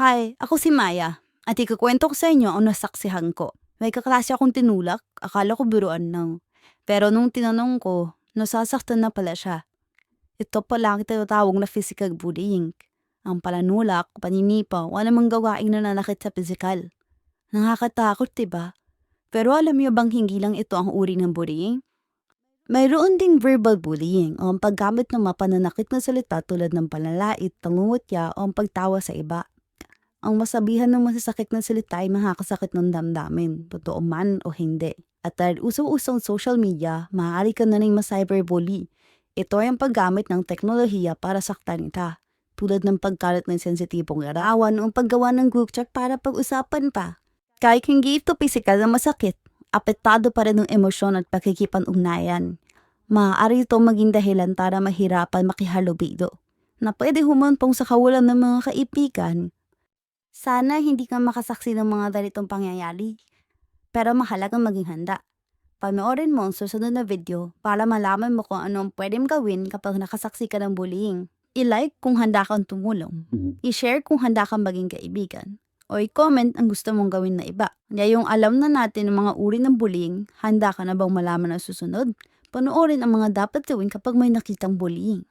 Hi, ako si Maya. At ikukwento ko sa inyo ang nasaksihan ko. May kaklase akong tinulak, akala ko biruan lang. Pero nung tinanong ko, nasasaktan na pala siya. Ito pala ang tinatawag na physical bullying. Ang palanulak, paninipa, wala namang gawaing nananakit sa physical. Nakakatakot, diba? Pero alam niyo bang hindi lang ito ang uri ng bullying? Mayroon ding verbal bullying o ang paggamit ng mapananakit na salita tulad ng panlalait, pangungutya o ang pagtawa sa iba. Ang masabihan ng masasakit na salita ay makakasakit ng damdamin, totoo man o hindi. At dahil usong-usong social media, maaari ka na rin ma-cyberbully. Ito ay ang paggamit ng teknolohiya para saktan ka. Tulad ng pagkalat ng sensitibong larawan o paggawa ng group chat para pag-usapan pa. Kahit hindi ito pisikal na masakit, apektado pa rin ng emosyon at pakikipan-ugnayan. Maaari ito maging dahilan para mahirapan makihalubilo na pwede humumpong sa kawalan ng mga kaibigan. Sana hindi ka makasaksi ng mga ganitong pangyayari. Pero mahalagang maging handa. Panoorin mo ang susunod na video para malaman mo kung ano ang pwedeng gawin kapag nakasaksi ka ng bullying. I-like kung handa kang tumulong. I-share kung handa kang maging kaibigan. O i-comment ang gusto mong gawin na iba. Ngayong alam na natin ang mga uri ng bullying, handa ka na bang malaman ang susunod? Panoorin ang mga dapat gawin kapag may nakitang bullying.